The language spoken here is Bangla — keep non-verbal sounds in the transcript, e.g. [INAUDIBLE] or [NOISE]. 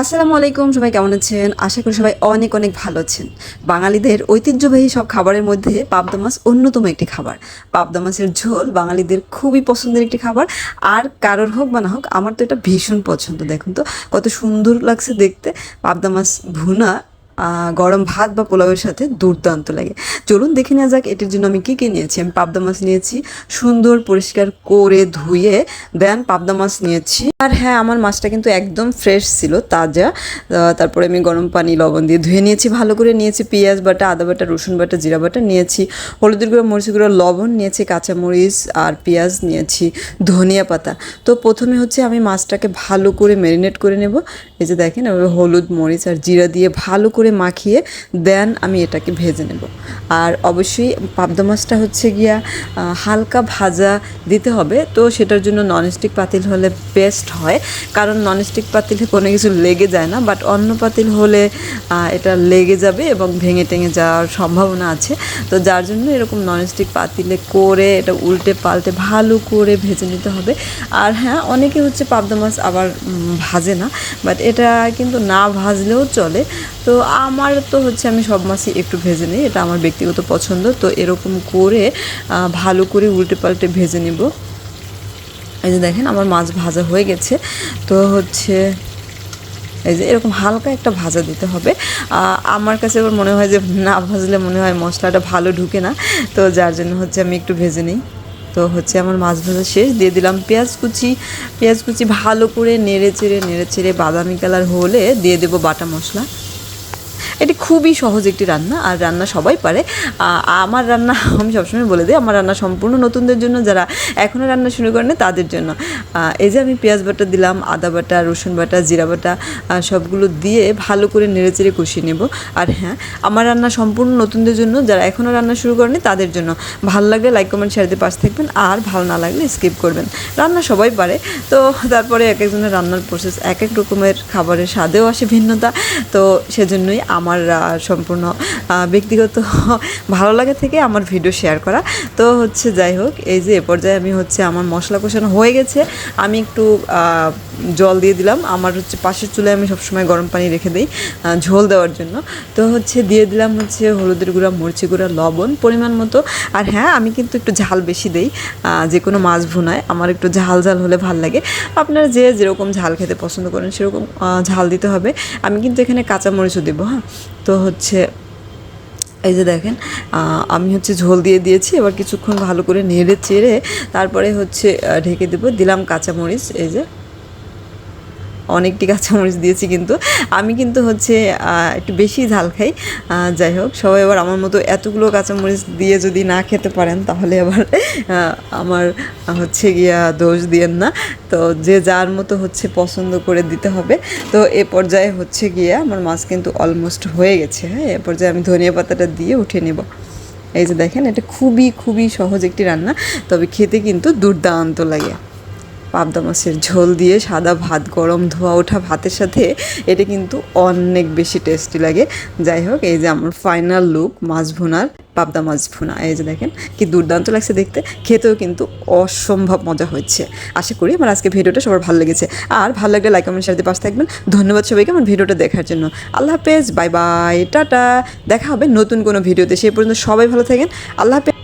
আসসালামু আলাইকুম, সবাই কেমন আছেন? আশা করি সবাই অনেক অনেক ভালো আছেন। বাঙালিদের ঐতিহ্যবাহী সব খাবারের মধ্যে পাবদা মাছ অন্যতম একটি খাবার। পাবদা মাছের ঝোল বাঙালিদের খুবই পছন্দের একটি খাবার। আর কারোর হোক বা না হোক, আমার তো এটা ভীষণ পছন্দ। দেখুন তো, কত সুন্দর লাগছে দেখতে। পাবদা মাছ ভুনা গরম ভাত বা পোলাওয়ের সাথে দুর্দান্ত লাগে। চলুন দেখে নেওয়া যাক এটির জন্য আমি কী কী নিয়েছি। আমি পাবদা মাছ নিয়েছি, সুন্দর পরিষ্কার করে ধুয়ে, দেন পাবদা মাছ নিয়েছি। আর হ্যাঁ আমার মাছটা কিন্তু একদম ফ্রেশ ছিল, তাজা। তারপরে আমি গরম পানি, লবণ দিয়ে ধুয়ে নিয়েছি, ভালো করে নিয়েছি পেঁয়াজ বাটা, আদা বাটা, রসুন বাটা, জিরা বাটা নিয়েছি, হলুদের গুঁড়ো মরিচ গুঁড়ো, লবণ নিয়েছি, কাঁচামরিচ আর পেঁয়াজ নিয়েছি, ধনিয়া পাতা। তো প্রথমে হচ্ছে আমি মাছটাকে ভালো করে ম্যারিনেট করে নেব। এই যে দেখেন হলুদ, মরিচ আর জিরা দিয়ে ভালো করে মাখিয়ে দেন আমি এটাকে ভেজে নেব। আর অবশ্যই পাবদা মাছটা হচ্ছে গিয়া হালকা ভাজা দিতে হবে। তো সেটার জন্য ননস্টিক পাতিল হলে বেস্ট হয়। কারণ ননস্টিক পাতিলে কোনো কিছু লেগে যায় না বাট অন্য পাতিল হলে এটা লেগে যাবে এবং ভেঙে টেঙে যাওয়ার সম্ভাবনা আছে। তো যার জন্য এরকম ননস্টিক পাতিলে করে এটা উল্টে পাল্টে ভালো করে ভেজে নিতে হবে। আর হ্যাঁ অনেকে হচ্ছে পাবদা মাছ আবার ভাজে না বাট এটা কিন্তু না ভাজলেও চলে। তো আমার তো হচ্ছে আমি সব মাছই একটু ভেজে নিই, এটা আমার ব্যক্তিগত পছন্দ, তো এরকম করে ভালো করে উল্টে পাল্টে ভেজে নেব। এই যে দেখেন আমার মাছ ভাজা হয়ে গেছে, তো হচ্ছে এই যে এরকম হালকা একটা ভাজা দিতে হবে। আমার কাছে এবার মনে হয় যে না ভাজলে মনে হয় মশলাটা ভালো ঢুকে না, তো যার জন্য হচ্ছে আমি একটু ভেজে নিই। তো হচ্ছে আমার মাছ ভাজা শেষ, দিয়ে দিলাম পেঁয়াজ কুচি। পেঁয়াজ কুচি ভালো করে নেড়ে চেড়ে নেড়ে চেড়ে বাদামি কালার হলে দিয়ে দেবো বাটা মশলা। এটি খুবই সহজ একটি রান্না, আর রান্না সবাই পারে। আমার রান্না [LAUGHS] আমি সবসময় বলে দিই, আমার রান্না সম্পূর্ণ নতুনদের জন্য, যারা এখনও রান্না শুরু করেনি তাদের জন্য। এই যে আমি পেঁয়াজ বাটা দিলাম, আদা বাটা, রসুন বাটা, জিরা বাটা সবগুলো দিয়ে ভালো করে নেড়েচেড়ে কষিয়ে নেব। আর হ্যাঁ আমার রান্না সম্পূর্ণ নতুনদের জন্য, যারা এখনও রান্না শুরু করেনি তাদের জন্য। ভালো লাগলে লাইক কমেন্ট শেয়ার দিয়ে পাশে থাকবেন, আর ভালো না লাগলে স্কিপ করবেন। রান্না সবাই পারে। তো তারপরে এক একজনের রান্নার প্রসেস এক এক রকমের খাবারের স্বাদেও আসে ভিন্নতা। তো সেজন্যই আমার আহ, সম্পূর্ণ ব্যক্তিগত [LAUGHS] ভালো লাগে থেকে আমার ভিডিও শেয়ার করা। তো হচ্ছে যাই হোক এই যে এ পর্যায়ে আমি হচ্ছে আমার মশলা কষানো হয়ে গেছে। আমি একটু জল দিয়ে দিলাম। আমার হচ্ছে পাশের চুলায় আমি সবসময় গরম পানি রেখে দিই ঝোল দেওয়ার জন্য। তো হচ্ছে দিয়ে দিলাম হচ্ছে হলুদের গুঁড়া মরিচি গুঁড়া লবণ পরিমাণ মতো। আর হ্যাঁ আমি কিন্তু একটু ঝাল বেশি দেই যে কোনো মাছ ভুনায়। আমার একটু ঝাল ঝাল হলে ভালো লাগে। আপনারা যে যেরকম ঝাল খেতে পছন্দ করেন সেরকম ঝাল দিতে হবে। আমি কিন্তু এখানে কাঁচামরিচও দেবো হ্যাঁ। তো হচ্ছে, এই যে দেখেন আমি হচ্ছে ঝোল দিয়ে দিয়েছি, এবার কিছুক্ষণ ভালো করে নেড়ে চেড়ে তারপরে হচ্ছে ঢেকে দেবো দিলাম কাঁচামরিচ, এই যে। অনেকটি কাঁচামরিচ দিয়েছি কিন্তু। আমি কিন্তু হচ্ছে একটু বেশি ঝাল খাই। যাই হোক, সবাই আবার আমার মতো এতগুলো কাঁচামরিচ দিয়ে যদি না খেতে পারেন, তাহলে আবার আমার হচ্ছে গিয়া দোষ দিয়েন না। তো যে যার মতো হচ্ছে পছন্দ করে দিতে হবে। তো এ পর্যায়ে হচ্ছে গিয়ে আমার মাছ কিন্তু অলমোস্ট হয়ে গেছে। হ্যাঁ এ পর্যায়ে আমি ধনিয়া পাতাটা দিয়ে উঠে নেব। এই যে দেখেন, এটা খুবই খুবই সহজ একটি রান্না। তবে খেতে কিন্তু দুর্দান্ত লাগে। পাবদা মাছের ঝোল দিয়ে সাদা ভাত, গরম ধোয়া, ওঠা ভাতের সাথে এটা কিন্তু অনেক বেশি টেস্টি লাগে। যাই হোক, এই যে আমার ফাইনাল লুক মাছ ভুনার, পাবদা মাছ ভুনা। এই যে দেখেন, কি দুর্দান্ত লাগছে দেখতে। খেতেও কিন্তু অসম্ভব মজা হচ্ছে আশা করি আমার আজকে ভিডিওটা সবার ভালো লেগেছে। আর ভালো লাগলে লাইক কমেন্ট সাথে পাশে থাকবেন। ধন্যবাদ সবাইকে আমার ভিডিওটা দেখার জন্য। আল্লাহ হাফেজ বাই বাই টাটা। দেখা হবে নতুন কোনো ভিডিওতে। সেই পর্যন্ত সবাই ভালো থাকেন। আল্লাহ হাফেজ।